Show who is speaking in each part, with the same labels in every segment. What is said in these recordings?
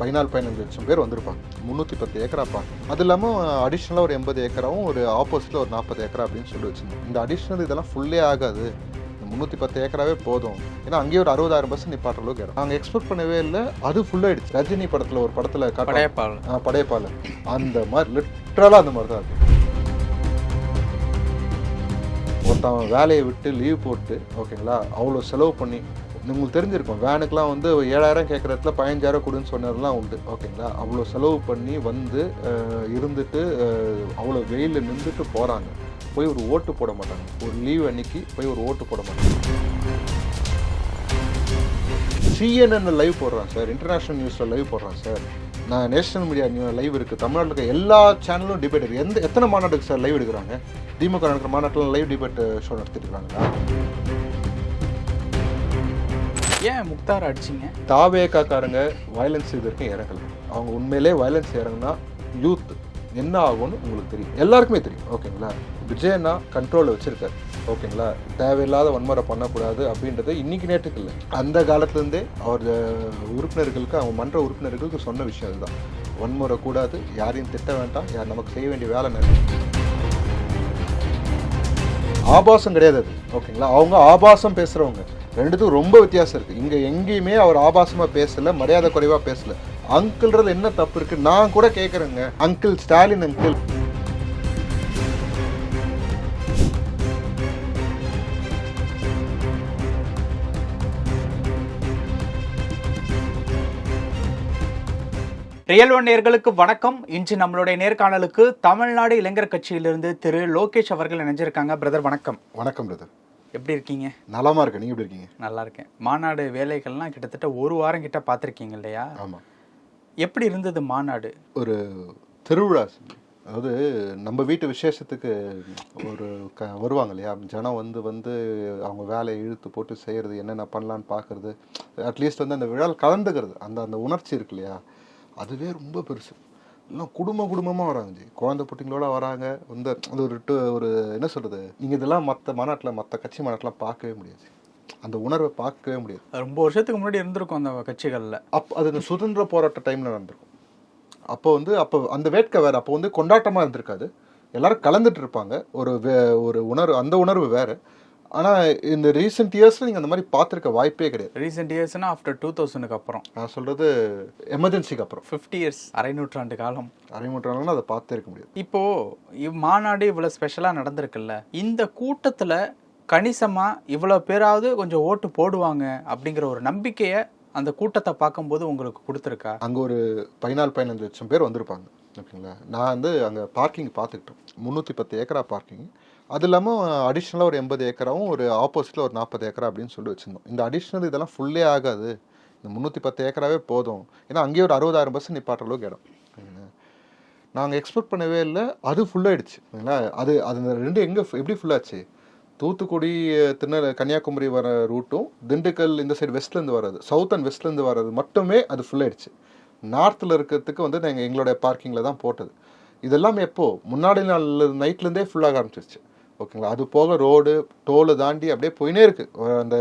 Speaker 1: பதினாலு பதினஞ்சு லட்சம் பேர் வந்திருப்பாங்க. முந்நூற்றி பத்து ஏக்கராப்பா. அது இல்லாமல் அடிஷ்னலாக ஒரு எண்பது ஏக்கராவும் ஒரு ஆப்போசிட்டில் ஒரு நாற்பது ஏக்கரா அப்படின்னு சொல்லி வச்சுருந்தோம். இந்த அடிஷ்னல் இதெல்லாம் ஃபுல்லே ஆகாது. முந்நூற்றி பத்து ஏக்கராவே போதும். ஏன்னா அங்கேயே ஒரு அறுபதாயிரம் பஸ் நிப்பாட்டுற அளவுக்கு இடம். நாங்கள் எக்ஸ்பெக்ட் பண்ணவே இல்லை. அது ஃபுல்லாகிடுச்சு ரஜினி படத்தில் ஒரு படத்தில்
Speaker 2: படையப்பால்
Speaker 1: படையப்பால அந்த மாதிரி லிட்ரலாக அந்த மாதிரி தான் இருக்கு ஒருத்தன் வேலையை விட்டு லீவ் போட்டு ஓகேங்களா அவ்வளோ செலவு பண்ணி உங்களுக்கு தெரிஞ்சிருக்கும். வேனுக்கெலாம் வந்து ஏழாயிரம் கேட்குற இடத்துல பதினஞ்சாயிரம் கொடுன்னு சொன்னதெல்லாம் உண்டு. ஓகேங்களா அவ்வளோ செலவு பண்ணி வந்து இருந்துட்டு அவ்வளோ வெயிலில் நின்றுட்டு போகிறாங்க போய் ஒரு ஓட்டு போட மாட்டாங்க. ஒரு லீவ் அன்னைக்கு போய் ஒரு ஓட்டு போட மாட்டாங்க. சிஎன்என் லைவ் போடுறான் சார். இன்டர்நேஷ்னல் நியூஸில் லைவ் போடுறான் சார். நான் நேஷனல் மீடியா நியூ லைவ் இருக்குது தமிழ்நாட்டில் இருக்க எல்லா சேனலும் டிபேட் இருக்குது எந்த எத்தனை மாநாட்டுக்கு சார் லைவ் எடுக்கிறாங்க? திமுக நடக்கிற மாநாட்டில் லைவ் டிபேட் ஷோ நடத்திட்டு இருக்காங்களா?
Speaker 2: ஏன் முக்தார் அடிச்சிங்க?
Speaker 1: தாவேக்காக்காரங்க வயலன்ஸ் இதற்கு இறங்கலை. இறங்கல அவங்க உண்மையிலே வயலன்ஸ் இறங்குனா யூத் என்ன ஆகும்னு உங்களுக்கு தெரியும். எல்லாருக்குமே தெரியும். ஓகேங்களா விஜயன்னா கண்ட்ரோலில் வச்சுருக்காரு. ஓகேங்களா தேவையில்லாத வன்முறை பண்ணக்கூடாது அப்படின்றது இன்னைக்கு நேற்றுக்கு இல்லை. அந்த காலத்துலேருந்தே அவர் உறுப்பினர்களுக்கு அவங்க மன்ற உறுப்பினர்களுக்கு சொன்ன விஷயம் அதுதான். வன்முறை கூடாது யாரையும் திட்ட வேண்டாம் யார் நமக்கு செய்ய வேண்டிய வேலை நிறைய ஆபாசம் கிடையாது அது. ஓகேங்களா அவங்க ஆபாசம் பேசுகிறவங்க ரெண்டுத்துக்கும் ரொம்ப வித்தியாசம் இருக்கு. இங்க எங்கேயுமே அவர் ஆபாசமா பேசல மரியாதை குறைவா பேசல. அங்கிள்றது என்ன தப்பு இருக்கு? நான் கூட கேக்குறேங்க. Uncle Stalin uncle.
Speaker 2: Real one நேர்களுக்கு வணக்கம். இன்று நம்மளுடைய நேர்காணலுக்கு தமிழ்நாடு இளைஞர் கட்சியிலிருந்து திரு லோகேஷ் அவர்கள் இணைஞ்சிருக்காங்க. பிரதர் வணக்கம்.
Speaker 1: வணக்கம் பிரதர்.
Speaker 2: எப்படி இருக்கீங்க?
Speaker 1: நலமா இருக்கு நீங்க எப்படி இருக்கீங்க?
Speaker 2: நல்லா இருக்கேன். மாநாடு வேலைகள்லாம் கிட்டத்தட்ட ஒரு வாரம் கிட்ட பார்த்துருக்கீங்க இல்லையா?
Speaker 1: ஆமா.
Speaker 2: எப்படி இருந்தது மாநாடு?
Speaker 1: ஒரு திருவிழா அதாவது நம்ம வீட்டு விசேஷத்துக்கு ஒரு க வருவாங்க இல்லையா? ஜனம் வந்து வந்து அவங்க வேலையை இழுத்து போட்டு செய்கிறது என்னென்ன பண்ணலான்னு பார்க்குறது அட்லீஸ்ட் வந்து அந்த விழாவில் கலந்துக்கிறது அந்த அந்த உணர்ச்சி இருக்கு இல்லையா? அதுவே ரொம்ப பெருசு. எல்லாம் குடும்ப குடும்பமாக வராங்க ஜி. குழந்தை குட்டிங்களோட வராங்க. வந்து அது ஒரு ஒரு என்ன சொல்கிறது நீங்கள் இதெல்லாம் மற்ற மாநாட்டில் மற்ற கட்சி மாநாட்டிலாம் பார்க்கவே முடியாது அந்த உணர்வை பார்க்கவே முடியாது.
Speaker 2: ரொம்ப வருஷத்துக்கு முன்னாடி இருந்திருக்கும் அந்த கட்சிகளில்.
Speaker 1: அப்போ அது இந்த சுதந்திர போராட்ட டைமில் நடந்திருக்கும். அப்போ வந்து அப்போ அந்த வேட்கை வேறு அப்போ வந்து கொண்டாட்டமாக இருந்திருக்காது. எல்லாரும் கலந்துட்டு இருப்பாங்க. ஒரு வே ஒரு உணர்வு அந்த உணர்வு வேறு. ஆனால் இந்த ரீசெண்ட் இயர்ஸில் நீங்கள் அந்த மாதிரி பார்த்துருக்க வாய்ப்பே கிடையாது.
Speaker 2: ரீசெண்ட் இயர்ஸ்னா ஆஃப்டர் டூ தௌசண்ட்க்கு அப்புறம்.
Speaker 1: நான் சொல்கிறது எமர்ஜென்சிக்கு அப்புறம்.
Speaker 2: ஃபிஃப்டி இயர்ஸ் அரை நூற்றாண்டு காலம்.
Speaker 1: அரைமுற்றாங்கன்னா அதை பார்த்தே இருக்க முடியாது.
Speaker 2: இப்போ இவ் மாநாடு இவ்வளவு ஸ்பெஷலா நடந்திருக்குல்ல இந்த கூட்டத்துல கணிசமா இவ்வளவு பேராவது கொஞ்சம் ஓட்டு போடுவாங்க அப்படிங்கிற ஒரு நம்பிக்கைய அந்த கூட்டத்தை பார்க்கும்போது உங்களுக்கு கொடுத்துருக்கா?
Speaker 1: அங்கே ஒரு பதினாலு பதினஞ்சு லட்சம் பேர் வந்திருப்பாங்க. ஓகேங்களா? நான் வந்து அங்கே பார்க்கிங் பார்த்துக்கிட்டோம். முந்நூற்றி பத்து ஏக்கரா பார்க்கிங் அது இல்லாமல் அடிஷ்னலாக ஒரு எண்பது ஏக்கராவும் ஒரு ஆப்போசிட்டில் ஒரு நாற்பது ஏக்கரா அப்படின்னு சொல்லி வச்சுருந்தோம். இந்த அடிஷ்னல் இதெல்லாம் ஃபுல்லே ஆகாது. இந்த முந்நூற்றி பத்து ஏக்கராவே போதும். ஏன்னா அங்கேயே ஒரு அறுபதாயிரம் பர்சன்ட் நிப்பாட்டுற அளவுக்கு இடம். நாங்கள் எக்ஸ்பெக்ட் பண்ணவே இல்லை. அது ஃபுல்லாகிடுச்சு ஓகேங்களா அது அது ரெண்டு எங்கே எப்படி ஃபுல்லாச்சு தூத்துக்குடி திருநெல் கன்னியாகுமரி வர ரூட்டும் திண்டுக்கல் இந்த சைடு வெஸ்ட்லேருந்து வர்றது சவுத் அண்ட் வெஸ்ட்லேருந்து வர்றது மட்டுமே அது ஃபுல்லாகிடுச்சு நார்த்தில் இருக்கிறதுக்கு வந்து நாங்கள் எங்களுடைய பார்க்கிங்கில் தான் போட்டது. இதெல்லாம் எப்போது முன்னாடி நாள் நைட்லேருந்தே ஃபுல்லாக ஆரம்பிச்சிருச்சு. ஓகேங்களா? அது போக ரோடு டோலை தாண்டி அப்படியே போயினே இருக்கு. அந்த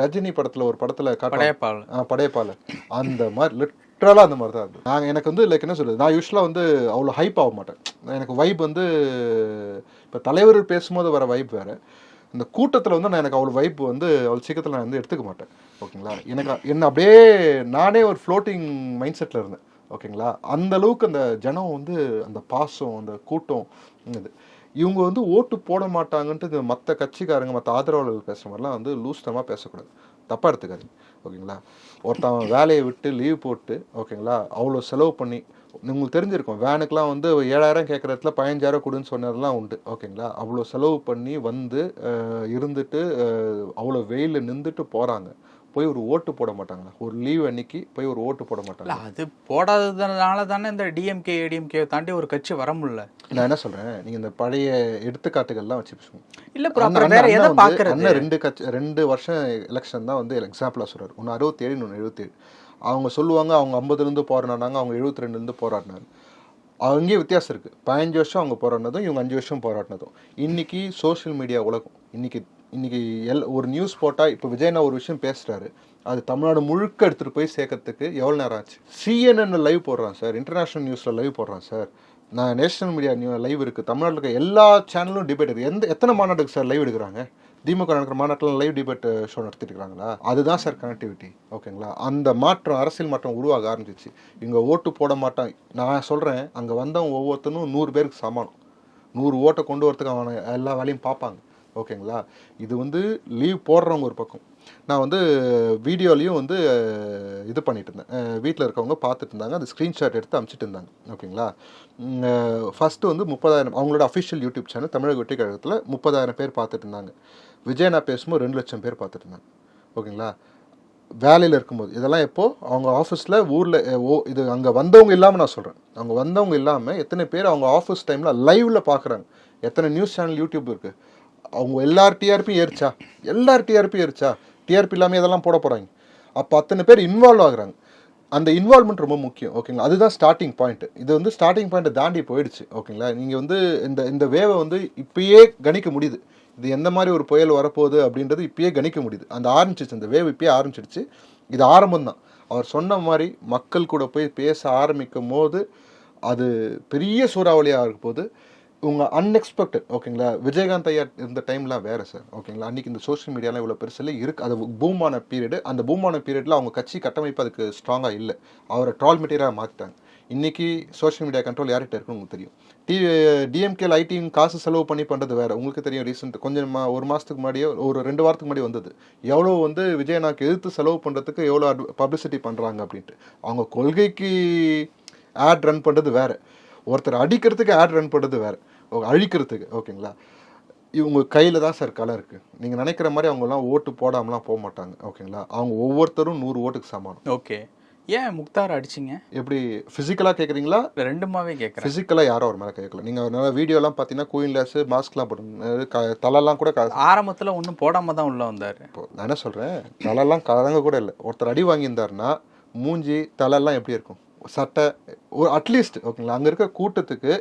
Speaker 1: ரஜினி படத்தில் ஒரு படத்தில்
Speaker 2: படையப்பால்
Speaker 1: ஆ படையப்பால அந்த மாதிரி லிட்ரலாக அந்த மாதிரி தான் இருந்தது நாங்கள் எனக்கு வந்து லைக் என்ன சொல்றது நான் யூஸ்வலாக வந்து அவ்வளோ ஹைப் ஆக மாட்டேன். எனக்கு வைப் வந்து இப்போ தலைவர்கள் பேசும்போது வர வைப் வேறு. இந்த கூட்டத்தில் வந்து நான் எனக்கு அவ்வளோ வைப் வந்து அவ்வளோ சீக்கிரத்தில் நான் வந்து எடுத்துக்க மாட்டேன். ஓகேங்களா? எனக்கு என்ன அப்படியே நானே ஒரு ஃப்ளோட்டிங் மைண்ட் செட்டில் இருந்தேன். ஓகேங்களா? அந்த அளவுக்கு அந்த ஜனம் வந்து அந்த பாசம் அந்த கூட்டம் இது. இவங்க வந்து ஓட்டு போட மாட்டாங்கன்ட்டு இந்த மற்ற கட்சிக்காரங்க மற்ற ஆதரவாளர்கள் பேசுகிற மாதிரிலாம் வந்து லூஸ்டமாக பேசக்கூடாது. தப்பாக எடுத்துக்காதீங்க. ஓகேங்களா? ஒருத்தன் வேலையை விட்டு லீவ் போட்டு ஓகேங்களா? அவ்வளோ செலவு பண்ணி உங்களுக்கு தெரிஞ்சிருக்கும் வேனுக்கெலாம் வந்து ஏழாயிரம் கேட்குற இடத்துல பதினஞ்சாயிரம் கொடுன்னு சொன்னதெல்லாம் உண்டு. ஓகேங்களா? அவ்வளோ செலவு பண்ணி வந்து இருந்துட்டு அவ்வளோ வெயிலில் நின்றுட்டு போகிறாங்க போய் ஒரு ஓட்டு போட மாட்டாங்களா? ஒரு லீவ் அன்னைக்கு போய் ஒரு ஓட்டு போட மாட்டாங்க
Speaker 2: இல்ல அது போடாததுனால தானே இந்த டிஎம்கே ஏடிஎம்கே தாண்டி ஒரு கட்சி வர முடியல.
Speaker 1: நான் என்ன சொல்கிறேன் நீங்கள் இந்த பழைய எடுத்துக்காட்டுகள்லாம் வச்சு பேசுவோம்.
Speaker 2: இல்ல அப்புறம் வேற எதை பாக்குறது?
Speaker 1: ரெண்டு கட்சி ரெண்டு வருஷம் எலெக்ஷன் தான் வந்து எக்ஸாம்பிளாக சொல்றாரு. ஒன்று அறுபத்தேழு இன்னொன்று எழுபத்தேழு. அவங்க சொல்லுவாங்க அவங்க ஐம்பதுலேருந்து போராடினாங்க அவங்க எழுபத்தி ரெண்டுலேருந்து போராடினாரு அங்கேயே வித்தியாசம் இருக்குது பதினஞ்சு வருஷம் அவங்க போராடினதும் இவங்க அஞ்சு வருஷம் போராடினதும். இன்னைக்கு சோஷியல் மீடியா உலகம் இன்னைக்கு இன்னைக்கு எல் ஒரு நியூஸ் போட்டால் இப்போ விஜய்னா ஒரு விஷயம் பேசுகிறாரு அது தமிழ்நாடு முழுக்க எடுத்துகிட்டு போய் சேர்க்கறதுக்கு எவ்வளோ நேரம் ஆச்சு? சிஎன்என் லைவ் போடுறான் சார். இன்டர்நேஷ்னல் நியூஸில் லைவ் போடுறான் சார். நான் நேஷனல் மீடியா நியூ லைவ் இருக்குது தமிழ்நாட்டில் இருக்க எல்லா சேனலும் டிபேட் இருக்குது எந்த எத்தனை மாநாட்டுக்கு சார் லைவ் எடுக்கிறாங்க? திமுக நடக்கிற மாநாட்டில் லைவ் டிபேட் ஷோ நடத்திட்டு இருக்காங்களா? அதுதான் சார் கனெக்டிவிட்டி ஓகேங்களா? அந்த மாற்றம் அரசியல் மாற்றம் உருவாக ஆரம்பிச்சிச்சு. இங்கே ஓட்டு போட மாட்டான். நான் சொல்கிறேன் அங்கே வந்தவங்க ஒவ்வொருத்தனும் நூறு பேருக்கு சமானம். நூறு ஓட்டை கொண்டு வரதுக்கு அவனை எல்லா வேலையும் பார்ப்பாங்க. ஓகேங்களா? இது வந்து லீவ் போடுறவங்க ஒரு பக்கம். நான் வந்து வீடியோலையும் வந்து இது பண்ணிட்டு இருந்தேன். வீட்டில் இருக்கவங்க பார்த்துட்டு இருந்தாங்க. அந்த ஸ்க்ரீன்ஷாட் எடுத்து அனுப்பிச்சிட்டு இருந்தாங்க. ஓகேங்களா? ஃபஸ்ட்டு வந்து முப்பதாயிரம் அவங்களோட அஃபிஷியல் யூடியூப் சேனல் தமிழக வெற்றி கழகத்தில் முப்பதாயிரம் பேர் பார்த்துட்டு இருந்தாங்க. விஜய் நான் பேசும்போது ரெண்டு லட்சம் பேர் பார்த்துட்டு இருந்தாங்க. ஓகேங்களா? வேலையில் இருக்கும்போது. இதெல்லாம் எப்போது அவங்க ஆஃபீஸில் ஊரில் ஓ இது அங்கே வந்தவங்க இல்லாமல் நான் சொல்கிறேன் அவங்க வந்தவங்க இல்லாமல் எத்தனை பேர் அவங்க ஆஃபீஸ் டைமில் லைவில் பார்க்குறாங்க. எத்தனை நியூஸ் சேனல் யூடியூப் இருக்குது அவங்க எல்லார் டிஆர்பியும் ஏறிச்சா? எல்லார் டிஆர்பியும் ஏறிச்சா? டிஆர்பி இல்லாமல் இதெல்லாம் போட போகிறாங்க அப்போ அத்தனை பேர் இன்வால்வ் ஆகுறாங்க. அந்த இன்வால்மெண்ட் ரொம்ப முக்கியம் ஓகேங்களா அதுதான் ஸ்டார்டிங் பாயிண்ட் இது வந்து ஸ்டார்டிங் பாயிண்ட்டை தாண்டி போயிடுச்சு ஓகேங்களா நீங்கள் வந்து இந்த இந்த வேவை வந்து இப்பயே கணிக்க முடியுது. இது எந்த மாதிரி ஒரு புயல் வரப்போகுது அப்படின்றது இப்பயே கணிக்க முடியுது. அந்த ஆரம்பிச்சிச்சு அந்த வேவ் இப்பயே ஆரம்பிச்சிடுச்சு இது ஆரம்பம் தான். அவர் சொன்ன மாதிரி மக்கள் கூட போய் பேச ஆரம்பிக்கும் போது அது பெரிய சூறாவளியாக இருக்கும் போது உங்கள் அன்எக்ஸ்பெக்டட் ஓகேங்களா விஜயகாந்த் ஐயா இருந்த டைம்லாம் வேறு சார் ஓகேங்களா அன்றைக்கி இந்த சோஷியல் மீடியாலாம் இவ்வளோ பெருசில் இருக்குது அது பூமான பீரியடு அந்த பூமான பீரியடில் அவங்க கட்சி கட்டமைப்பு அதுக்கு ஸ்ட்ராங்காக இல்லை. அவரை ட்ரால் மெட்டீரியலாக மாற்றிட்டாங்க இன்றைக்கி சோஷியல் மீடியா கண்ட்ரோல் யார்கிட்ட இருக்குன்னு உங்களுக்கு தெரியும். டி டிஎம்கேல ஐடியும் காசு செலவு பண்ணி பண்ணுறது வேறு. உங்களுக்கு தெரியும் ரீசெண்ட் கொஞ்சம் ஒரு மாதத்துக்கு முன்னாடியோ ஒரு ரெண்டு வாரத்துக்கு முன்னாடி வந்தது. எவ்வளோ வந்து விஜயனாக்கு எதிர்த்து செலவு பண்ணுறதுக்கு எவ்வளோ பப்ளிசிட்டி பண்ணுறாங்க அப்படின்ட்டு. அவங்க கொள்கைக்கு ஆட் ரன் பண்ணுறது வேறு. ஒருத்தர் அடிக்கிறதுக்கு ஆட் ரன் பண்ணுறது வேறு. அழிக்கிறதுக்கு. ஓகேங்களா? இவங்க கையில் தான் சார் கலை இருக்குது நீங்கள் நினைக்கிற மாதிரி அவங்கெல்லாம் ஓட்டு போடாமலாம் போக மாட்டாங்க. ஓகேங்களா? அவங்க ஒவ்வொருத்தரும் நூறு ஓட்டுக்கு சமானம்.
Speaker 2: ஓகே. ஏன் முக்தார் அடிச்சிங்க?
Speaker 1: எப்படி ஃபிசிக்கலாக கேட்குறீங்களா
Speaker 2: ரெண்டுமாவே கேட்குறேன்
Speaker 1: ஃபிசிக்கலாக யாரும் அவர் மேலே கேட்கல நீங்கள் நல்ல வீடியோலாம் பார்த்தீங்கன்னா கோயின் லேஸு மாஸ்க்லாம் போட்டு தலைலாம் கூட
Speaker 2: ஆரம்பத்தில் ஒன்றும் போடாம தான் உள்ள வந்தார்.
Speaker 1: இப்போ நான் என்ன சொல்கிறேன் தலைலாம் கலங்க கூட இல்லை. ஒருத்தர் அடி வாங்கியிருந்தாருன்னா மூஞ்சி தலைலாம் எப்படி இருக்கும்? சட்டை ஒரு அட்லீஸ்ட் ஓகேங்களா? அங்கே இருக்க கூட்டத்துக்கு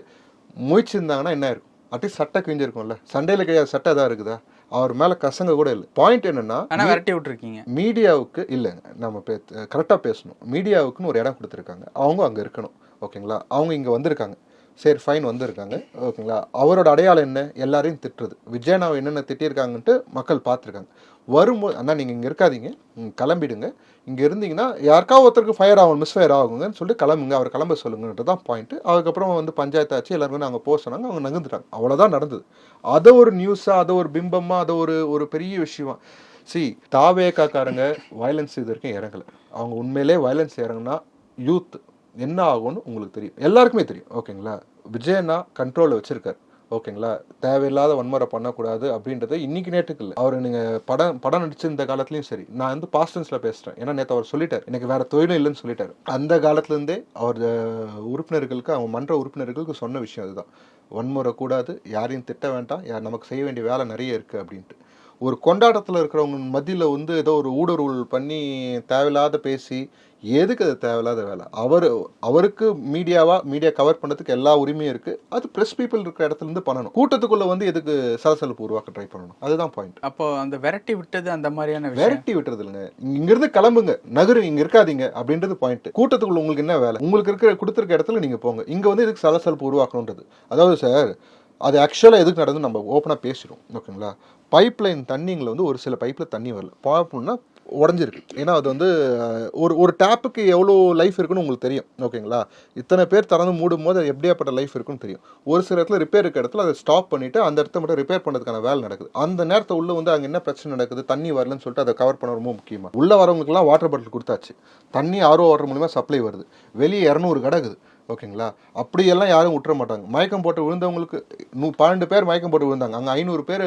Speaker 1: முயற்சிருந்தாங்கன்னா என்ன இருக்கும் அட்லீஸ்ட் சட்டை கிழிஞ்சிருக்கும்ல. சண்டையில் கிடையாது சட்டை தான் இருக்குதா? அவர் மேலே கசங்க கூட இல்லை. பாயிண்ட் என்னன்னா
Speaker 2: விரட்டி விட்டுருக்கீங்க.
Speaker 1: மீடியாவுக்கு இல்லைங்க நம்ம பே கரெக்டாக பேசணும். மீடியாவுக்குன்னு ஒரு இடம் கொடுத்துருக்காங்க. அவங்க அங்கே இருக்கணும். ஓகேங்களா? அவங்க இங்கே வந்திருக்காங்க. சரி ஃபைன் வந்திருக்காங்க. ஓகேங்களா? அவரோட அடையாளம் என்ன? எல்லாரையும் திட்டுறது. விஜயனாவை என்னென்ன திட்டியிருக்காங்கன்ட்டு மக்கள் பார்த்துருக்காங்க. வரும்போது அண்ணா நீங்கள் இங்கே இருக்காதீங்க. கிளம்பிடுங்க. இங்கே இருந்தீங்கன்னா யாருக்காவது ஒருத்தருக்கு ஃபயர் ஆகும் மிஸ் ஃபயர் ஆகுங்கன்னு சொல்லிட்டு கிளம்புங்க. அவர் கிளம்ப சொல்லுங்கன்றது தான் பாயிண்ட்டு அதுக்கப்புறம் வந்து பஞ்சாயத்து ஆச்சு. எல்லாரும் நாங்கள் அங்கே போக சொன்னாங்க. அவங்க நகர்ந்துட்டாங்க. அவ்வளோதான் நடந்தது. அதை ஒரு நியூஸாக அதை ஒரு பிம்பமாக அதை ஒரு ஒரு பெரிய விஷயமா. சி தாவேக்காக்காரங்க வயலன்ஸ் இது வரைக்கும் இறங்கலை. அவங்க உண்மையிலே வயலன்ஸ் இறங்குனா யூத் என்ன ஆகும்னு உங்களுக்கு தெரியும். எல்லாருக்குமே தெரியும். ஓகேங்களா விஜயனா கண்ட்ரோலில் வச்சுருக்காரு. ஓகேங்களா? தேவையில்லாத வன்முறை பண்ணக்கூடாது அப்படின்றது இன்னைக்கு நேற்றுக்கு இல்லை. அவர் நீங்கள் படம் படம் நடிச்சிருந்த காலத்துலையும் சரி நான் வந்து பாஸ்டன்ஸில் பேசுகிறேன் ஏன்னா நேற்று அவர் சொல்லிட்டார். எனக்கு வேற தொழிலும் இல்லைன்னு சொல்லிட்டார். அந்த காலத்துலேருந்தே அவர் உறுப்பினர்களுக்கு அவங்க மன்ற உறுப்பினர்களுக்கு சொன்ன விஷயம் அதுதான். வன்முறை கூடாது யாரையும் திட்ட வேண்டாம் யார் நமக்கு செய்ய வேண்டிய வேலை நிறைய இருக்குது அப்படின்ட்டு. ஒரு கொண்டாட்டத்தில் இருக்கிறவங்க மத்தியில் வந்து ஏதோ ஒரு ஊடுருவல் பண்ணி தேவையில்லாத பேசி எதுக்கு அது தேவையில்லாத வேலை? அவர் அவருக்கு மீடியாவா மீடியா கவர் பண்ணுறதுக்கு எல்லா உரிமையும் இருக்குது அது ப்ரெஸ் பீப்புள் இருக்கிற இடத்துல இருந்து பண்ணணும். கூட்டத்துக்குள்ளே வந்து எதுக்கு சலசலப்பு உருவாக்க ட்ரை பண்ணணும்? அதுதான் பாயிண்ட்
Speaker 2: அப்போ அந்த விரட்டி விட்டது அந்த மாதிரியான
Speaker 1: விரட்டி விட்டுறது இல்லைங்க. இங்கிருந்து கிளம்புங்க. நகரு இங்க இருக்காதீங்க அப்படின்றது பாயிண்ட் கூட்டத்துக்குள்ள உங்களுக்கு என்ன வேலை? உங்களுக்கு இருக்கிற கொடுத்துருக்க இடத்துல நீங்க போங்க. இங்க வந்து இதுக்கு சலசலப்பு உருவாக்கணுன்றது அதாவது சார் அது ஆக்சுவலாக எதுக்கு நடந்து நம்ம ஓப்பனாக பேசுகிறோம் ஓகேங்களா பைப் லைன் தண்ணிங்களை வந்து ஒரு சில பைப்பில் தண்ணி வரல. பார்ப்போம்னா உடஞ்சிருக்கு. ஏன்னா அது வந்து ஒரு ஒரு டேப்புக்கு எவ்வளோ லைஃப் இருக்குன்னு உங்களுக்கு தெரியும். ஓகேங்களா? இத்தனை பேர் திறந்து மூடும் போது அது எப்படியாப்பட்ட லைஃப் இருக்குன்னு தெரியும். ஒரு சில இடத்துல ரிப்பேர் இருக்க இடத்துல அதை ஸ்டாப் பண்ணிவிட்டு அந்த இடத்த மட்டும் ரிப்பேர் பண்ணுறதுக்கான வேலை நடக்குது. அந்த நேரத்தை உள்ளே வந்து அங்கே என்ன பிரச்சனை நடக்குது? தண்ணி வரலன்னு சொல்லிட்டு அதை கவர் பண்ண ரொம்ப முக்கியமாக உள்ளே வரவங்களுக்குலாம் வாட்டர் பாட்டில் கொடுத்தாச்சு. தண்ணி ஆர்ஓ வாட்டர் மூலிமா சப்ளை வருது. வெளியே இரநூறு கிடக்குது ஓகேங்களா? அப்படியெல்லாம் யாரும் விட்டுற மாட்டாங்க. மயக்கம் போட்டு விழுந்தவங்களுக்கு நூ பன்னெண்டு பேர் மயக்கம் போட்டு விழுந்தாங்க. அங்கே ஐநூறு பேர்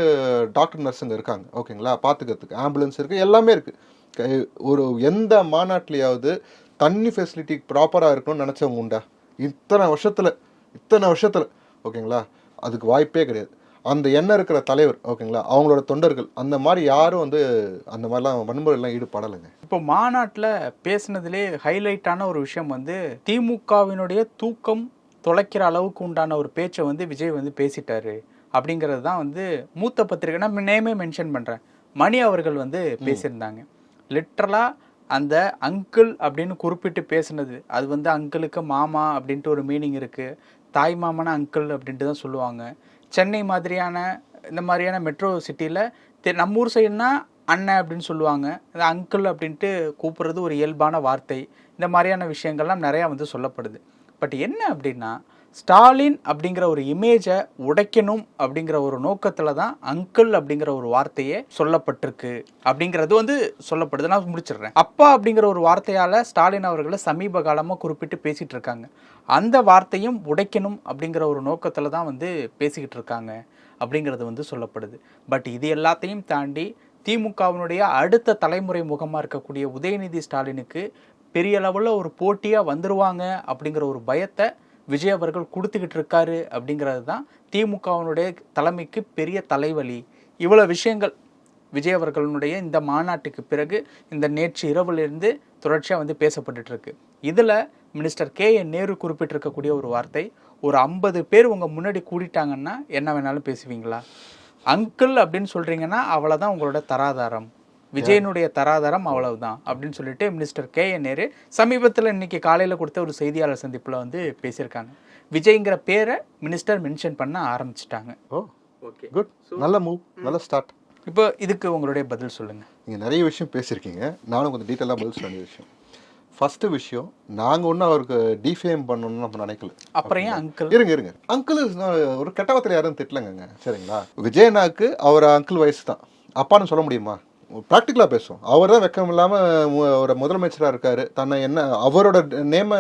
Speaker 1: டாக்டர் நர்ஸுங்க இருக்காங்க. ஓகேங்களா? பார்த்துக்கிறதுக்கு ஆம்புலன்ஸ் இருக்குது எல்லாமே இருக்குது ஒரு எந்த மாநாட்டிலையாவது தண்ணி ஃபெசிலிட்டி ப்ராப்பராக இருக்கணும்னு நினச்சவங்க உண்டா? இத்தனை வருஷத்தில் இத்தனை வருஷத்தில். ஓகேங்களா? அதுக்கு வாய்ப்பே கிடையாது. அந்த எண்ணம் இருக்கிற தலைவர் ஓகேங்களா? அவங்களோட தொண்டர்கள் அந்த மாதிரி யாரும் வந்து அந்த மாதிரிலாம் வன்முறையெல்லாம் ஈடுபடலைங்க.
Speaker 2: இப்போ மாநாட்டில் பேசுனதுலே ஹைலைட்டான ஒரு விஷயம் வந்து திமுகவினுடைய தூக்கம் தொலைக்கிற அளவுக்கு உண்டான ஒரு பேச்சை வந்து விஜய் வந்து பேசிட்டாரு. அப்படிங்கிறது தான் வந்து மூத்த பத்திரிகை நான் நேமே மென்ஷன் பண்ணுறேன் மணி அவர்கள் வந்து பேசியிருந்தாங்க. லிட்ரலாக அந்த அங்கிள் அப்படின்னு குறிப்பிட்டு பேசுனது. அது வந்து அங்கிளுக்கு மாமா அப்படின்ட்டு ஒரு மீனிங் இருக்குது தாய் மாமனா அங்கிள் அப்படின்ட்டு தான் சொல்லுவாங்க. சென்னை மாதிரியான இந்த மாதிரியான மெட்ரோ சிட்டியில் நம்ம ஊர் சைடுனா அண்ணன் அப்படின்னு சொல்லுவாங்க. இந்த அங்கிள் அப்படின்ட்டு கூப்பிட்றது ஒரு இயல்பான வார்த்தை. இந்த மாதிரியான விஷயங்கள்லாம் நிறையா வந்து சொல்லப்படுது. பட் என்ன அப்படின்னா ஸ்டாலின் அப்படிங்கிற ஒரு இமேஜை உடைக்கணும் அப்படிங்கிற ஒரு நோக்கத்தில் தான் அங்கிள் அப்படிங்கிற ஒரு வார்த்தையே சொல்லப்பட்டிருக்கு. அப்படிங்கிறது வந்து சொல்லப்படுது. நான் முடிச்சிடுறேன். அப்பா அப்படிங்கிற ஒரு வார்த்தையால் ஸ்டாலின் அவர்களை சமீப காலமாக குறிப்பிட்டு பேசிகிட்டு இருக்காங்க. அந்த வார்த்தையும் உடைக்கணும் அப்படிங்கிற ஒரு நோக்கத்தில் தான் வந்து பேசிக்கிட்டு இருக்காங்க அப்படிங்கிறது வந்து சொல்லப்படுது. பட் இது எல்லாத்தையும் தாண்டி திமுகவினுடைய அடுத்த தலைமுறை முகமாக இருக்கக்கூடிய உதயநிதி ஸ்டாலினுக்கு பெரிய லெவலில் ஒரு போட்டியாக வந்துடுவாங்க அப்படிங்கிற ஒரு பயத்தை விஜய் அவர்கள் கொடுத்துக்கிட்டு இருக்காரு அப்படிங்கிறது தான் திமுகவினுடைய தலைமைக்கு பெரிய தலைவலி. இவ்வளோ விஷயங்கள் விஜய் அவர்களுடைய இந்த மாநாட்டுக்கு பிறகு இந்த நேற்று இரவுலேருந்து தொடர்ச்சியாக வந்து பேசப்பட்டுருக்கு இதில் மினிஸ்டர் கே என் நேரு குறிப்பிட்டிருக்கக்கூடிய ஒரு வார்த்தை ஒரு ஐம்பது பேர் உங்கள் முன்னாடி கூடிட்டாங்கன்னா என்ன வேணாலும் பேசுவீங்களா? அங்கிள் அப்படின்னு சொல்கிறீங்கன்னா அவ்வளோதான் உங்களோட தராதாரம். விஜயனுடைய தராதரம் அவ்வளவுதான் அப்படின்னு சொல்லிட்டு மினிஸ்டர் கே. என். நேரு சமீபத்தில் இன்னைக்கு காலையில் கொடுத்த ஒரு செய்தியாளர் சந்திப்பில் வந்து பேசியிருக்காங்க. விஜய்ங்கிற பேரை மினிஸ்டர் மென்ஷன் பண்ண ஆரம்பிச்சிட்டாங்க.
Speaker 1: ஓ
Speaker 2: ஓகே
Speaker 1: குட் நல்ல மூவ் நல்ல ஸ்டார்ட்
Speaker 2: இப்போ இதுக்கு உங்களுடைய பதில் சொல்லுங்க.
Speaker 1: நீங்கள் நிறைய விஷயம் பேசியிருக்கீங்க. நானும் கொஞ்சம் டீட்டெயிலாக பதில் சொல்ல விஷயம். ஃபஸ்ட்டு விஷயம் நாங்கள் ஒன்றும் அவருக்கு டிஃபேம் பண்ணணும்னு நம்ம நினைக்கல.
Speaker 2: அப்புறம் ஏன் அங்கிள்
Speaker 1: இருங்க இருங்க. அங்கிள் ஒரு கெட்ட வார்த்தையில யாரும் திட்டலங்க சரிங்களா? விஜயனாக்கு அவர் அங்கிள் வயசு தான். அப்பான்னு சொல்ல முடியுமா? ப்ராக்டிக்கலாக பேசுவோம். அவர் தான் வெக்கம் இல்லாமல் ஒரு முதலமைச்சராக இருக்கார். தன்னை என்ன அவரோட நேமை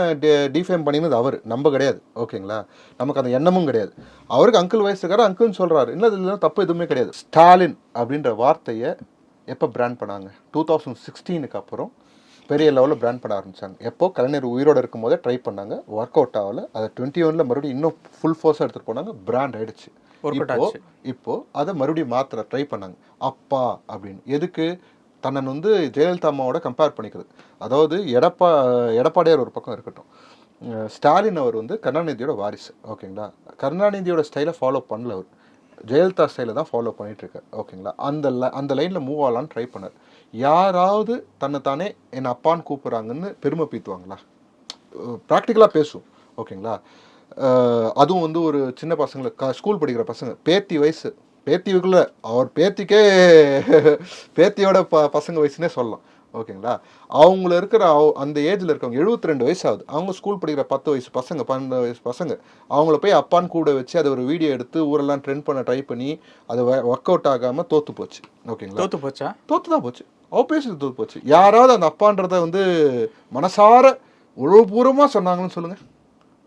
Speaker 1: டிஃபேம் பண்ணினது அவர். நம்ம கிடையாது. ஓகேங்களா? நமக்கு அந்த எண்ணமும் கிடையாது. அவருக்கு அங்கிள் வயசு இருக்காரு அங்கிள்னு சொல்கிறாரு இல்லை இதில் தப்பு எதுவுமே கிடையாது. ஸ்டாலின் அப்படின்ற வார்த்தையை எப்போ பிராண்ட் பண்ணாங்க? டூ தௌசண்ட் சிக்ஸ்டீனுக்கு அப்புறம் பெரிய லெவலில் பிராண்ட் பண்ண ஆரம்பிச்சாங்க. எப்போ? கலைஞர் உயிரோட இருக்கும் போதே ட்ரை பண்ணாங்க. ஒர்க் அவுட் ஆகல. அதை டுவெண்ட்டி ஒன்ல மறுபடியும் இன்னும் ஃபுல் ஃபோர்ஸாக எடுத்துகிட்டு போனாங்க. பிராண்ட்
Speaker 2: ஆகிடுச்சு
Speaker 1: இப்போ. இப்போ அதை மறுபடியும் மாத்திர ட்ரை பண்ணாங்க. அப்பா அப்படின்னு. எதுக்கு? தன்னை வந்து ஜெயலலிதா அம்மாவோட கம்பேர் பண்ணிக்கிறது. அதாவது எடப்பா எடப்பாடியார் ஒரு பக்கம் இருக்கட்டும். ஸ்டாலின் அவர் வந்து கருணாநிதியோட வாரிசு ஓகேங்களா? கருணாநிதியோட ஸ்டைலை ஃபாலோ பண்ணல அவர். ஜெயலலிதா ஸ்டைலை தான் ஃபாலோ பண்ணிட்டு இருக்காரு ஓகேங்களா? அந்த li- அந்த லைனில் மூவ் ஆகலான்னு ட்ரை பண்ணார். யாராவது தன்னை தானே என் அப்பான்னு கூப்பிட்றாங்கன்னு பெருமை பீத்துவாங்களா? ப்ராக்டிக்கலாக பேசும் ஓகேங்களா? அதுவும் வந்து ஒரு சின்ன பசங்களுக்கு ஸ்கூல் படிக்கிற பசங்க பேத்தி வயசு. பேத்திக்குள்ள அவர் பேத்திக்கே பேத்தியோட ப பசங்க வயசுனே சொல்லலாம். ஓகேங்களா? அவங்கள இருக்கிற அவ- அந்த ஏஜில் இருக்கவங்க 72 ரெண்டு வயசு ஆகுது அவங்க ஸ்கூல் படிக்கிற பத்து வயசு பசங்க பன்னெண்டு வயசு பசங்க அவங்கள போய் அப்பான்னு கூட வச்சு அதை ஒரு வீடியோ எடுத்து ஊரெல்லாம் ட்ரெண்ட் பண்ண ட்ரை பண்ணி அது ஒர்க் அவுட் ஆகாமல் தோத்து போச்சு. ஓகேங்களா?
Speaker 2: தோத்து போச்சா?
Speaker 1: தோத்து தான் போச்சு. பேசுறது தோத்து போச்சு. யாராவது அந்த அப்பான்றத வந்து மனசார உழவுபூர்வமாக சொன்னாங்கன்னு சொல்லுங்க.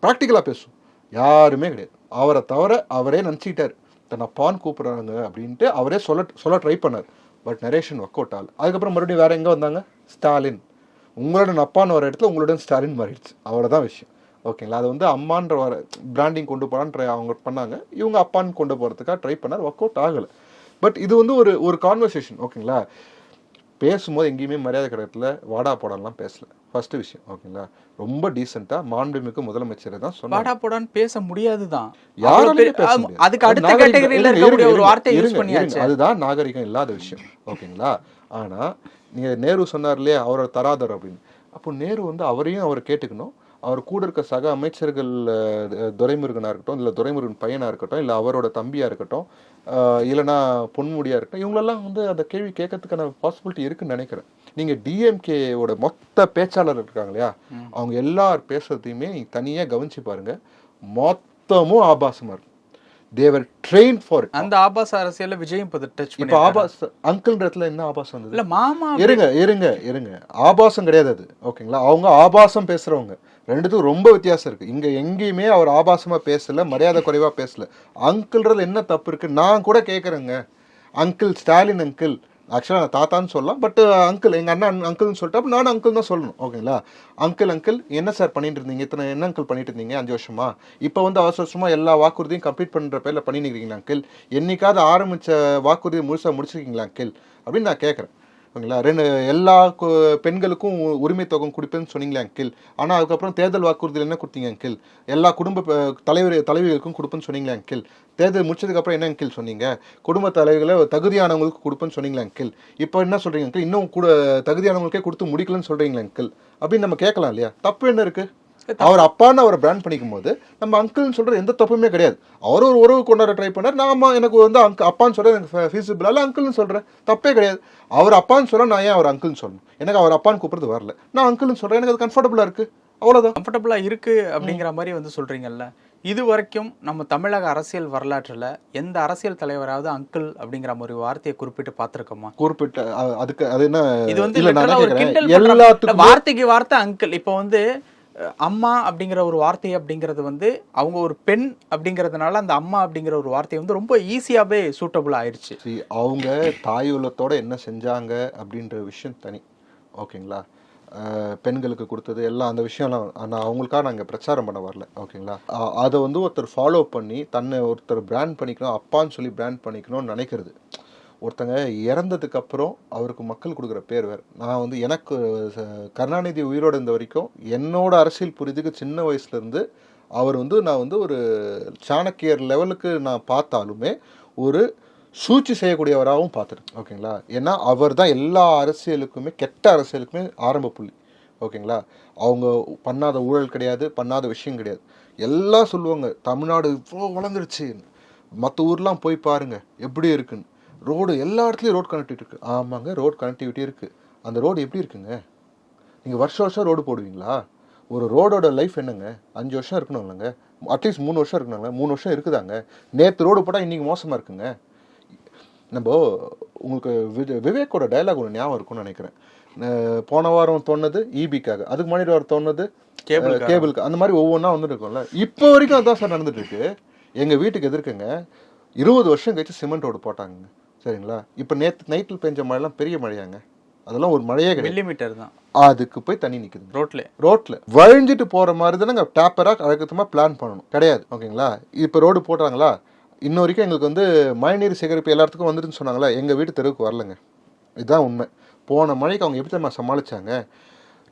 Speaker 1: ப்ராக்டிக்கலாக பேசும் யாருமே கிடையாது. அவரை தவிர அவரே நினச்சிக்கிட்டார். தன் பான் கூப்பிட்றாங்க அப்படின்ட்டு அவரே சொல்ல சொல்ல ட்ரை பண்ணார். பட் நரேஷன் ஒர்க் அவுட் ஆகல. அதுக்கப்புறம் மறுபடியும் வேறு எங்கே வந்தாங்க? ஸ்டாலின் உங்களோட அப்பான்னு வர இடத்துல உங்களோட ஸ்டாலின் மாறிடுச்சு அவரை தான் விஷயம் ஓகேங்களா அது வந்து அம்மான்ற வர பிராண்டிங் கொண்டு போகலான்னு ட்ரை அவங்க பண்ணாங்க. இவங்க அப்பான்னு கொண்டு போகிறதுக்காக ட்ரை பண்ணார். ஒர்க் அவுட் ஆகலை. பட் இது வந்து ஒரு ஒரு கான்வர்சேஷன் ஓகேங்களா பேசும்போது எங்கேயுமே மரியாதை கிடையத்துல வாடா போடாலாம் பேசல. ஃபர்ஸ்ட் விஷயம் ஓகேங்களா? ரொம்ப டீசெண்டாக மாண்புமிகு முதலமைச்சர் தான் சொன்னாங்க
Speaker 2: வாடா போடான்னு பேச முடியாதுதான்.
Speaker 1: யாராலையுமே
Speaker 2: அவ்வளவு
Speaker 1: பேச
Speaker 2: பெரிய-
Speaker 1: முடியாது.
Speaker 2: அதுக்கு அடுத்த கேட்டகரியில இருக்கக்கூடிய ஒரு வார்த்தையை யூஸ் பண்ணியாச்சு.
Speaker 1: அதுதான் நாகரிகம் இல்லாத விஷயம் ஓகேங்களா? ஆனா நீங்க நேரு சொன்னார் இல்லையா அவரோட தராதர் அப்படின்னு. அப்போ நேரு வந்து அவரையும் அவர் கேட்டுக்கணும். அவர் கூட இருக்க சக அமைச்சர்கள் அஹ், துரைமுருகனா இருக்கட்டும் இல்ல துரைமுருகன் பையனா இருக்கட்டும் இல்ல அவரோட தம்பியா இருக்கட்டும் அஹ், இல்லைன்னா பொன்முடியா இருக்கட்டும் இவங்களெல்லாம் வந்து அந்த கேள்வி கேட்கறதுக்கான பாசிபிலிட்டி இருக்குன்னு நினைக்கிறேன். நீங்க டிஎம்கேவோட மொத்த பேச்சாளர் இருக்காங்க இல்லையா? அவங்க எல்லார் பேசுறதையுமே நீங்க தனியா கவனிச்சு பாருங்க. மொத்தமும் ஆபாசமா இருக்கும் தேவர் ட்ரெயின் ஃபார்
Speaker 2: அந்த ஆபாச அரசியல்ல விஜயும் இப்போ டச்
Speaker 1: இப்போ ஆபாஸ் அங்கிள்ன்றதுல என்ன ஆபாசம் வந்தது?
Speaker 2: இல்ல மாமா
Speaker 1: இருங்க இருங்க இருங்க. ஆபாசம் கிடையாது அது. ஓகேங்களா? அவங்க ஆபாசம் பேசுறவங்க. ரெண்டுத்துக்கும் ரொம்ப வித்தியாசம் இருக்கு. இங்க எங்கேயுமே அவர் ஆபாசமா பேசல மரியாதை குறைவா பேசல. அங்கிள்ன்றது என்ன தப்பு இருக்கு? நான் கூட கேக்குறேங்க. அங்கிள் ஸ்டாலின் அங்கிள் ஆக்சுவலாக நான் தாத்தான்னு சொல்லலாம் பட் அங்கிள் எங்கள் அண்ணன் அங்கிள்னு சொல்லிட்டு அப்போ நானும் அங்கிள் தான் சொல்லணும். ஓகேங்களா அங்கிள் அங்கிள் என்ன சார் பண்ணிட்டு இருந்தீங்க? இத்தனை என்ன அங்கிள் பண்ணிட்டு இருந்தீங்க? அஞ்சு வருஷமா? இப்போ வந்து அவசர வருஷமாக எல்லா வாக்குறுதியும் கம்ப்ளீட் பண்ணுற பேரில் பண்ணிட்டு இருக்கீங்களா அங்கிள் என்னைக்காவது ஆரம்பித்த வாக்குறுதியை முழுசாக முடிச்சிருக்கீங்களா அங்கிள் அப்படின்னு நான் கேட்குறேன் ஓகேங்களா ரெண்டு எல்லா பெண்களுக்கும் உரிமை தொகை கொடுப்பேன்னு சொன்னீங்களே அங்கிள் ஆனால் அதுக்கப்புறம் தேர்தல் வாக்குறுதியில் என்ன கொடுத்தீங்க அங்கிள் எல்லா குடும்ப தலைவர் தலைவர்களுக்கும் கொடுப்பேன்னு சொன்னீங்களே அங்கிள் தேர்தல் முடிச்சதுக்கப்புறம் என்ன அங்கிள் சொன்னீங்க? குடும்ப தலைவர்களை தகுதியானவங்களுக்கு கொடுப்பேன்னு சொன்னீங்களே அங்கிள் இப்போ என்ன சொல்றீங்க அங்கிள் இன்னும் கூட தகுதியானவங்களுக்கே கொடுத்து முடிக்கலன்னு சொல்கிறீங்களே அங்கிள் அப்படின்னு நம்ம கேட்கலாம் இல்லையா? தப்பு என்ன இருக்கு? அவர் அப்பான்னு அவரை பிராண்ட் பண்ணிக்கும் போது நம்ம அங்கிள்னு சொல்றது எந்த தப்புமே கிடையாது. அவர் ஒரு உறவு கொண்டாட ட்ரை பண்ணார். நாம எனக்கு வந்து அங்க அப்பான்னு சொல்ல எனக்கு ஃபீஸிபிள் அல்ல அங்கிள்னு சொல்றேன். தப்பே கிடையாது. அவர் அப்பான்னு சொல்ல நான் ஏன் அவர் அங்கிள்னு சொல்லணும்? எனக்கு அவர் அப்பான்னு கூப்பிடுறது வரல. நான் அங்கிள்னு சொல்றேன். எனக்கு அது கம்ஃபர்டபுளா இருக்கு. அவ்வளவுதான்.
Speaker 2: கம்ஃபர்டபுளா இருக்கு அப்படிங்கிற மாதிரி வந்து சொல்றீங்கல்ல. இது வரைக்கும் நம்ம தமிழக அரசியல் வரலாற்றுல எந்த அரசியல் தலைவராவது அங்கிள் அப்படிங்கிற ஒரு வார்த்தையை குறிப்பிட்டு பார்த்திருக்கோமா?
Speaker 1: குறிப்பிட்ட அதுக்கு அது என்ன?
Speaker 2: இது வந்து
Speaker 1: எல்லாத்துக்கும்
Speaker 2: வார்த்தைக்கு வார்த்தை அங்கிள் இப்போ வந்து அம்மா அப்படிங்கிற ஒரு வார்த்தை அப்படிங்கிறது வந்து அவங்க ஒரு பெண் அப்படிங்கிறதுனால அந்த அம்மா அப்படிங்கிற ஒரு வார்த்தை வந்து ரொம்ப ஈஸியாகவே சூட்டபுள்
Speaker 1: ஆயிடுச்சு அவங்க தாய் உள்ளத்தோட என்ன செஞ்சாங்க அப்படின்ற விஷயம் தனி. ஓகேங்களா? பெண்களுக்கு கொடுத்தது எல்லாம் அந்த விஷயம்லாம் ஆனால் அவங்களுக்காக நாங்கள் பிரச்சாரம் பண்ண வரல. ஓகேங்களா? அதை வந்து ஒருத்தர் ஃபாலோ பண்ணி தன்னை ஒருத்தர் பிராண்ட் பண்ணிக்கணும் அப்பான்னு சொல்லி பிராண்ட் பண்ணிக்கணும்னு நினைக்கிறது. ஒருத்தங்க இறந்ததுக்கு அப்புறம் அவருக்கு மக்கள் கொடுக்குற பேர் வேறு. நான் வந்து எனக்கு ச- கருணாநிதி உயிரோடு இருந்த வரைக்கும் என்னோட அரசியல் புரிதுக்கு சின்ன வயசுலேருந்து அவர் வந்து நான் வந்து ஒரு சாணக்கியர் லெவலுக்கு நான் பார்த்தாலுமே ஒரு சூழ்ச்சி செய்யக்கூடியவராகவும் பார்த்துருக்கேன். ஓகேங்களா? ஏன்னா அவர் தான் எல்லா அரசியலுக்குமே கெட்ட அரசியலுக்குமே ஆரம்ப புள்ளி. ஓகேங்களா? அவங்க பண்ணாத ஊழல் கிடையாது பண்ணாத விஷயம் கிடையாது. எல்லாம் சொல்லுவாங்க தமிழ்நாடு இவ்வளோ வளர்ந்துருச்சு. மற்ற ஊர்லாம் போய் பாருங்கள் எப்படி இருக்குன்னு. ரோடு எல்லா இடத்துலையும் ரோட் கனெக்டிவிட்டி இருக்குது ஆமாங்க ரோட் கனெக்டிவிட்டி இருக்குது அந்த ரோடு எப்படி இருக்குங்க? நீங்கள் வருஷம் வருஷம் ரோடு போடுவீங்களா? ஒரு ரோடோட லைஃப் என்னங்க? அஞ்சு வருஷம் இருக்கணும்லங்க அட்லீஸ்ட் மூணு வருஷம் இருக்கணுங்க மூணு வருஷம் இருக்குதாங்க. நேற்று ரோடு போட்டால் இன்றைக்கி மோசமாக இருக்குங்க. நம்ம உங்களுக்கு விவேக்கோட டயலாக் ஒன்று ஞாபகம் இருக்கும்னு நினைக்கிறேன். போன வாரம் தோணுது ஈபிக்காக அதுக்கு முன்னாடி வாரம் தோணுது
Speaker 2: கேபிளுக்காக.
Speaker 1: கேபிளுக்கு அந்த மாதிரி ஒவ்வொன்றா வந்துட்டு இருக்கும்ல. இப்போ வரைக்கும் அதான் சார் நடந்துட்டு இருக்கு. எங்கள் வீட்டுக்கு எதிர்க்குங்க. இருபது வருஷம் கழிச்சு சிமெண்ட் ரோடு போட்டாங்க சரிங்களா? இப்போ நேற்று நைட்டில் பெஞ்ச மழைலாம் பெரிய மழையாங்க. அதெல்லாம் ஒரு மழையே கிடையாது.
Speaker 2: மில்லிமீட்டர் தான்.
Speaker 1: அதுக்கு போய் தண்ணி நிற்குது
Speaker 2: ரோட்ல.
Speaker 1: ரோட்ல. வழிஞ்சிட்டு போற மாதிரி தானே டேப்பரா அழகத்தமா பிளான் பண்ணணும். கிடையாது ஓகேங்களா? இப்போ ரோடு போடுறாங்களா இன்ன வரைக்கும் எங்களுக்கு வந்து மழைநீர் சேகரிப்பு எல்லாத்துக்கும் வந்துருன்னு சொன்னாங்களா? எங்க வீட்டு தெருவுக்கு வரலங்க. இதுதான் உண்மை. போன மழைக்கு அவங்க எப்படி தெரியுமா சமாளிச்சாங்க?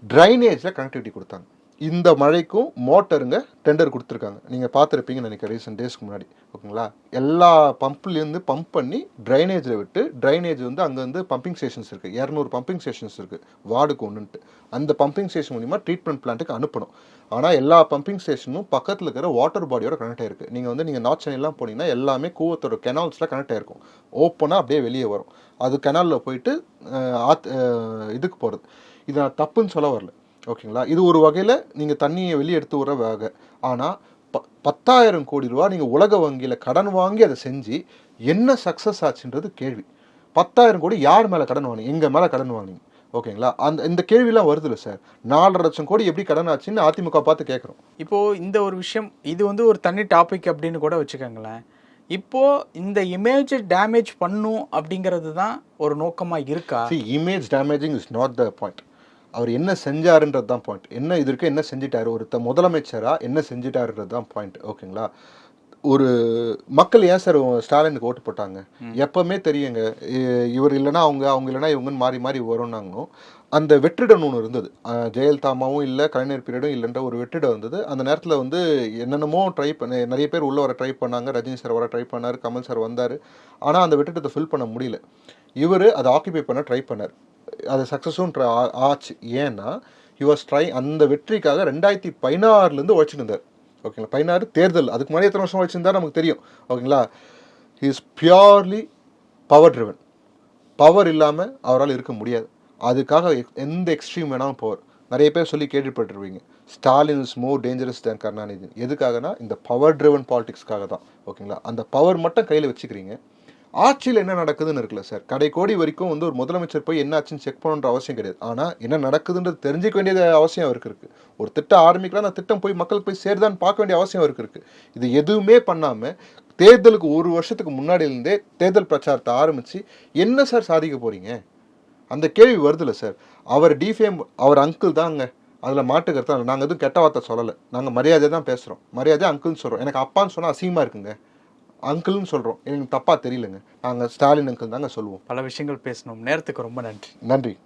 Speaker 1: ட்ரைனேஜில் கனெக்டிவிட்டி கொடுத்தாங்க. இந்த மழைக்கும் மோட்டருங்க டெண்டர் கொடுத்துருக்காங்க. நீங்கள் பார்த்துருப்பீங்கன்னு நினைக்கிறேன் ரீசெண்ட் டேஸ்க்கு முன்னாடி. ஓகேங்களா? எல்லா பம்ப்லேருந்து பம்ப் பண்ணி ட்ரைனேஜில் விட்டு ட்ரைனேஜ் வந்து அங்கே வந்து பம்பிங் ஸ்டேஷன்ஸ் இருக்குது இரநூறு பம்பிங் ஸ்டேஷன்ஸ் இருக்குது வார்டுக்கு ஒன்றுன்ட்டு அந்த பம்பிங் ஸ்டேஷன் மூலிமா ட்ரீட்மெண்ட் பிளான்ட்டுக்கு அனுப்பணும். ஆனால் எல்லா பம்பிங் ஸ்டேஷனும் பக்கத்தில் இருக்கிற வாட்டர் பாடியோட கனெக்ட் ஆயிருக்கு. நீங்கள் வந்து நீங்கள் நார்த் சென்னைலாம் போனீங்கன்னா எல்லாமே கூவத்தோட கெனால்ஸில் கனெக்ட் ஆயிருக்கும். ஓப்பனாக அப்படியே வெளியே வரும். அது கெனாலில் போயிட்டு ஆத் இதுக்கு போகிறது இது நான் தப்புன்னு சொல்ல வரல. ஓகேங்களா? இது ஒரு வகையில் நீங்கள் தண்ணியை வெளியே எடுத்து விடுற வகை. ஆனால் ப பத்தாயிரம் கோடி ரூபா நீங்கள் உலக வங்கியில் கடன் வாங்கி அதை செஞ்சு என்ன சக்ஸஸ் ஆச்சுன்றது கேள்வி. பத்தாயிரம் கோடி யார் மேலே கடன் வாங்கினீங்க? எங்கள் மேலே கடன் வாங்கினீங்க? ஓகேங்களா? அந்த இந்த கேள்விலாம் வருதுல்ல சார். நாலரை லட்சம் கோடி எப்படி கடன் ஆச்சுன்னு அதிமுக பார்த்து கேட்குறோம்.
Speaker 2: இப்போ இந்த ஒரு விஷயம் இது வந்து ஒரு தனி டாபிக் அப்படின்னு கூட வச்சுக்கோங்களேன். இப்போ இந்த இமேஜ் டேமேஜ் பண்ணும் அப்படிங்கிறது தான் ஒரு நோக்கமா இருக்கா?
Speaker 1: Image damaging is not the point அவர் என்ன செஞ்சாருன்றது தான் பாயிண்ட் என்ன இதற்கு என்ன செஞ்சிட்டாரு? ஒரு த- முதலமைச்சரா என்ன செஞ்சிட்டாருன்றது தான் பாயிண்ட் ஓகேங்களா ஒரு மக்கள் ஏன் சார் ஸ்டாலினுக்கு ஓட்டு போட்டாங்க? எப்பவுமே தெரியுங்க. இவர் இல்லைன்னா அவங்க அவங்க இல்லைன்னா இவங்கன்னு மாறி மாறி வரும்னாங்களும் அந்த வெற்றிடம் ஒன்று இருந்தது. அஹ் ஜெயலலிதா அம்மாவும் இல்லை கலைஞர் பீரியடும் இல்லைன்ற ஒரு வெற்றிடம் இருந்தது. அந்த நேரத்தில் வந்து என்னென்னமோ ட்ரை பண்ண நிறைய பேர் உள்ள வர ட்ரை பண்ணாங்க. ரஜினி சார் வர ட்ரை பண்ணார். கமல் சார் வந்தார். ஆனால் அந்த வெற்றிடத்தை ஃபில் பண்ண முடியல. இவர் அதை ஆக்கிபை பண்ண ட்ரை பண்ணார். அது சக்ஸஸும் ஆச்சு. ஏன்னா he ஸ்ட்ரை ட்ரை அந்த வெற்றிக்காக ரெண்டாயிரத்தி பதினாறுலேருந்து உழைச்சிருந்தார். இருந்தார் ஓகேங்களா பதினாறு தேர்தல். அதுக்கு முன்னாடி எத்தனை வருஷம் உழைச்சிருந்தா நமக்கு தெரியும். ஓகேங்களா is purely power driven power இல்லாமல் அவரால் இருக்க முடியாது. அதுக்காக எந்த எக்ஸ்ட்ரீம் வேணாலும் போவார் நிறைய பேர் சொல்லி கேள்விப்பட்டிருப்பீங்க. Stalin is more dangerous than Karunanidhi எதுக்காகனா இந்த பவர் ட்ரிவன் பாலிடிக்ஸ்க்காக தான். ஓகேங்களா அந்த பவர் மட்டும் கையில் வச்சுக்கிறீங்க. ஆட்சியில் என்ன நடக்குதுன்னு இருக்குல்ல சார்? கடை கோடி வரைக்கும் வந்து ஒரு முதலமைச்சர் போய் என்ன ஆச்சுன்னு செக் பண்ணணுன்ற அவசியம் கிடையாது. ஆனால் என்ன நடக்குதுன்றது தெரிஞ்சுக்க வேண்டியது அவசியம் அவருக்கு இருக்கு. ஒரு திட்டம் ஆரம்பிக்கலாம் அந்த திட்டம் போய் மக்களுக்கு போய் சேருதான்னு பார்க்க வேண்டிய அவசியம் அவருக்கு இருக்கு. இது எதுவுமே பண்ணாமல் தேர்தலுக்கு ஒரு வருஷத்துக்கு முன்னாடியிலேருந்தே தேர்தல் பிரச்சாரத்தை ஆரம்பித்து என்ன சார் சாதிக்க போகிறீங்க அந்த கேள்வி வருதுல்ல சார். அவர் டிஃபேம் அவர் அங்கிள் தாங்க. அதில் மாட்டுக்கிறது நாங்கள் எதுவும் கெட்ட வார்த்தை சொல்லலை. நாங்கள் மரியாதை தான் பேசுகிறோம் மரியாதை அங்கிள்னு சொல்கிறோம் எனக்கு அப்பான்னு சொன்னால் அசிங்கமாக இருக்குங்க. அங்கிள்னு சொல்கிறோம் எனக்கு தப்பாக தெரியலங்க. நாங்கள் ஸ்டாலின் அங்கிள் தாங்க சொல்லுவோம்.
Speaker 2: பல விஷயங்கள் பேசணும் நேரத்துக்கு ரொம்ப நன்றி.
Speaker 1: நன்றி.